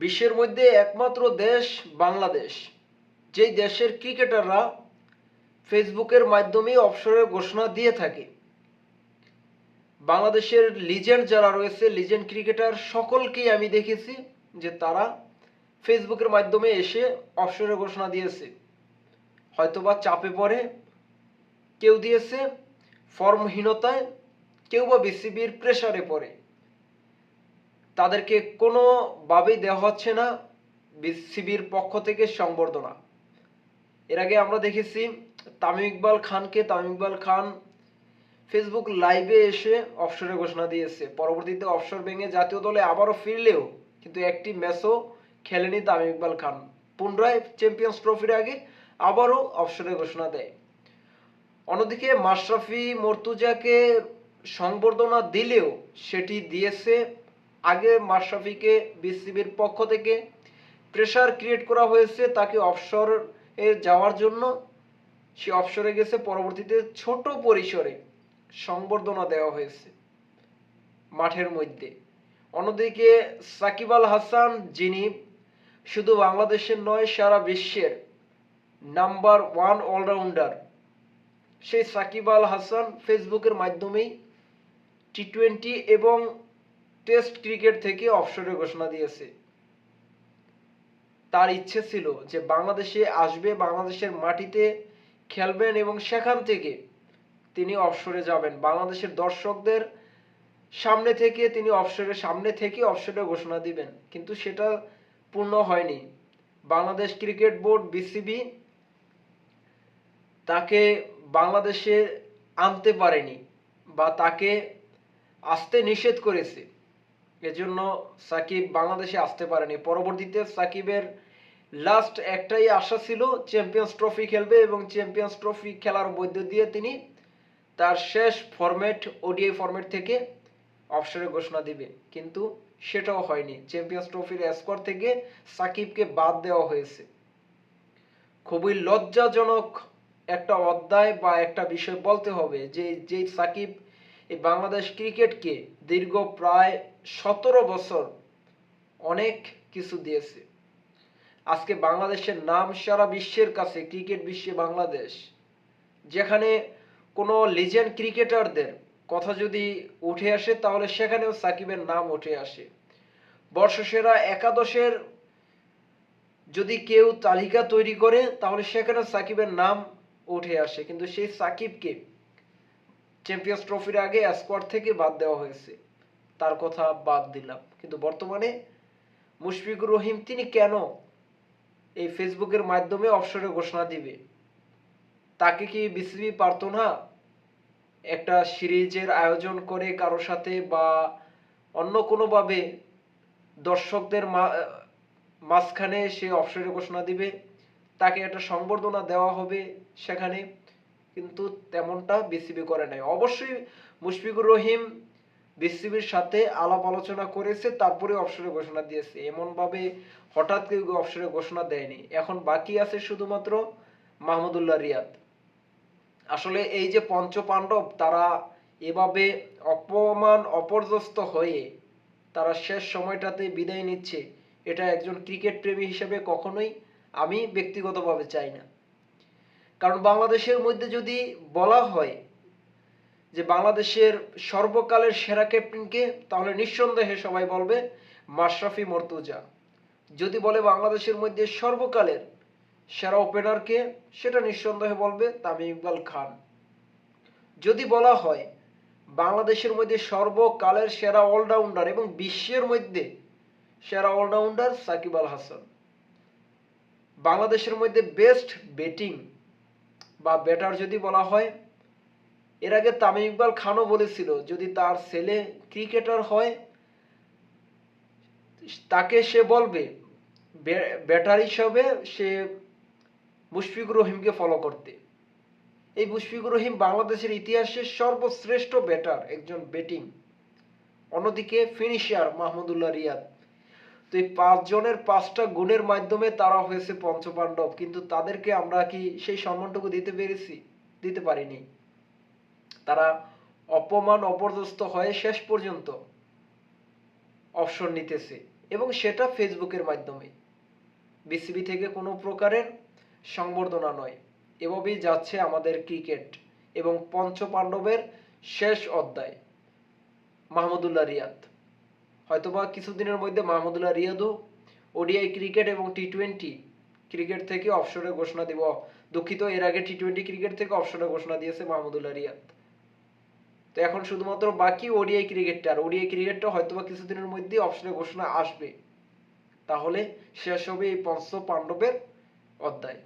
বিশ্বের মধ্যে একমাত্র দেশ বাংলাদেশ। যেই দেশের ক্রিকেটাররা ফেসবুকের মাধ্যমে অবসরের ঘোষণা দিয়ে থাকে। বাংলাদেশের লিজেন্ড যারা রয়েছে, লিজেন্ড ক্রিকেটার সকলকেই আমি দেখেছি যে তারা ফেসবুকের মাধ্যমে এসে অবসরের ঘোষণা দিয়েছে। হয়তোবা চাপে পড়ে, কেউ দিয়েছে ফর্মহীনতায় কেউ বা বিসিবির প্রেসারে পড়ে। তাদেরকে কোনোভাবেই দেওয়া হচ্ছে না বিসিবির পক্ষ থেকে সংবর্ধনা। এর আগে আমরা দেখেছি তামিম ইকবাল খানকে, তামিম ইকবাল খান ফেসবুক লাইভে এসে অবসরের ঘোষণা দিয়েছে। পরবর্তীতে অবসর ভেঙে জাতীয় দলে আবারও ফিরলেও কিন্তু একটি ম্যাচও খেলেনি তামিম ইকবাল খান। পুনরায় চ্যাম্পিয়ন্স ট্রফির আগে আবারও অবসরের ঘোষণা দেয়। অন্যদিকে মাশরাফি মর্তুজাকে সংবর্ধনা দিলেও সেটি দিয়েছে আগে মাশরাফিকে বিসিবির পক্ষ থেকে প্রেসার ক্রিয়েট করা হয়েছে তাকে অবসর এ যাওয়ার জন্য। সে অবসরে গেছে, পরবর্তীতে ছোট পরিসরে সংবর্ধনা দেওয়া হয়েছে মাঠের মধ্যে। অন্যদিকে সাকিব আল হাসান, যিনি শুধু বাংলাদেশের নয়, সারা বিশ্বের নাম্বার ওয়ান অলরাউন্ডার সেই সাকিব আল হাসান ফেসবুকের মাধ্যমেই টি টোয়েন্টি এবং টেস্ট ক্রিকেট থেকে অবসরের ঘোষণা দিয়েছে। তার ইচ্ছে ছিল যে বাংলাদেশে আসবে, বাংলাদেশের মাটিতে খেলবেন এবং সেখান থেকে তিনি অবসরে যাবেন। বাংলাদেশের দর্শকদের সামনে থেকে, তিনি অবসরের সামনে থেকে অবসরের ঘোষণা দিবেন। কিন্তু সেটা পূর্ণ হয়নি। বাংলাদেশ ক্রিকেট বোর্ড, বিসিবি, তাকে বাংলাদেশে আনতে পারেনি বা তাকে আসতে নিষেধ করেছে। এজন্য সাকিব বাংলাদেশে আসতে পারেনি। পরবর্তীতে সাকিবের লাস্ট একটাই আশা ছিল চ্যাম্পিয়ন্স ট্রফি খেলবে এবং চ্যাম্পিয়ন্স ট্রফি খেলার মধ্য দিয়ে তিনি তার শেষ ফরম্যাট ওডিআই ফরম্যাট থেকে অবসরে ঘোষণা দিবে। কিন্তু সেটাও হয়নি। চ্যাম্পিয়ন্স ট্রফির স্কোর থেকে সাকিবকে বাদ দেওয়া হয়েছে। খুবই লজ্জাজনক একটা অধ্যায় বা একটা বিষয় বলতে হবে যে যে সাকিব এই বাংলাদেশ ক্রিকেটকে দীর্ঘ প্রায় সতেরো বছর অনেক কিছু দিয়েছে। আজকে বাংলাদেশের নাম সারা বিশ্বের কাছে ক্রিকেট বিশ্বে বাংলাদেশ। যেখানে কোনো লিজেন্ড ক্রিকেটারদের কথা যদি উঠে আসে, তাহলে সেখানেও সাকিবের নাম উঠে আসে। বর্ষসেরা একাদশের যদি কেউ তালিকা তৈরি করে, তাহলে সেখানে সাকিবের নাম উঠে আসে। কিন্তু সেই সাকিবকে চ্যাম্পিয়ন্স ট্রফির আগে স্কোয়াড থেকে বাদ দেওয়া হয়েছে। তার কথা বাদ দিলাম। কিন্তু বর্তমানে মুশফিকুর রহিম, তিনি কেন এই ফেসবুকের মাধ্যমে অবসরে ঘোষণা দিবে? তাকে কি বিসিবি পারতো না একটা সিরিজের আয়োজন করে কারও সাথে বা অন্য কোনোভাবে দর্শকদের মাঝখানে সে অবসরে ঘোষণা দিবে? তাকে একটা সংবর্ধনা দেওয়া হবে সেখানে। কিন্তু তেমনটা বিসিবি করে নাই। অবশ্যই মুশফিকুর রহিম বিসিবির সাথে আলাপ আলোচনা করেছে তারপরে অবসরে ঘোষণা দিয়েছে। এমনভাবে হঠাৎ কেউ অবসরে ঘোষণা দেয়নি। এখন বাকি আছে শুধুমাত্র মাহমুদুল্লাহ রিয়াদ। আসলে এই যে পঞ্চ পাণ্ডব তারা এভাবে অপমান, অপর্যস্ত হয়ে তারা শেষ সময়টাতে বিদায় নিচ্ছে, এটা একজন ক্রিকেট প্রেমী হিসেবে কখনোই আমি ব্যক্তিগতভাবে চাই না। কারণ বাংলাদেশের মধ্যে যদি বলা হয় যে বাংলাদেশের সর্বকালের সেরা ক্যাপ্টেনকে তাহলে নিঃসন্দেহে সবাই বলবে মাশরাফি মর্তুজা। যদি বলে বাংলাদেশের মধ্যে সর্বকালের সেরা ওপেনারকে সেটা নিঃসন্দেহে বলবে তামিম ইকবাল খান। যদি বলা হয় বাংলাদেশের মধ্যে সর্বকালের সেরা অলরাউন্ডার এবং বিশ্বের মধ্যে সেরা অলরাউন্ডার সাকিব আল হাসান। বাংলাদেশের মধ্যে বেস্ট ব্যাটিং বা ব্যাটার যদি বলা হয়, এর আগে তামিম ইকবাল খানও বলেছিল, যদি তার ছেলে ক্রিকেটার হয়, তাকে সে বলবে ব্যাটার হিসাবে সে মুশফিকুর রহিমকে ফলো করতে। এই মুশফিকুর রহিম বাংলাদেশের ইতিহাসে সর্বশ্রেষ্ঠ ব্যাটার একজন ব্যাটিং অন্যদিকে ফিনিশার মাহমুদুল্লাহ রিয়াদ। তো এই পাঁচজনের পাঁচটা গুণের মাধ্যমে তারা হয়েছে পঞ্চপাণ্ডব। কিন্তু তাদেরকে আমরা কি সেই সম্মানটুকু দিতে পেরেছি? দিতে পারিনি। তারা অপমান, অপর্যস্ত হয়ে শেষ পর্যন্ত অবসর নিতেছে এবং সেটা ফেসবুকের মাধ্যমে। বিসিবি থেকে কোনো প্রকারের সংবর্ধনা নয়। এভাবেই যাচ্ছে আমাদের ক্রিকেট এবং পঞ্চ পাণ্ডবের শেষ অধ্যায়, মাহমুদুল্লাহ রিয়াদ। হয়তোবা কিছুদিনের মধ্যে মাহমুদুল্লাহ রিয়াদও ওডিআই ক্রিকেট এবং টি টোয়েন্টি ক্রিকেট থেকে অবসরের ঘোষণা দিব। দুঃখিত, এর আগে টি টোয়েন্টি ক্রিকেট থেকে অবসরের ঘোষণা দিয়েছে মাহমুদুল্লাহ রিয়াদ। তো এখন শুধুমাত্র বাকি ওডিআই ক্রিকেটটা, আর ওডিআই ক্রিকেটটা হয়তোবা কিছুদিনের মধ্যে অবসরের ঘোষণা আসবে। তাহলে শেষ হবে এই পঞ্চ পাণ্ডবের অধ্যায়।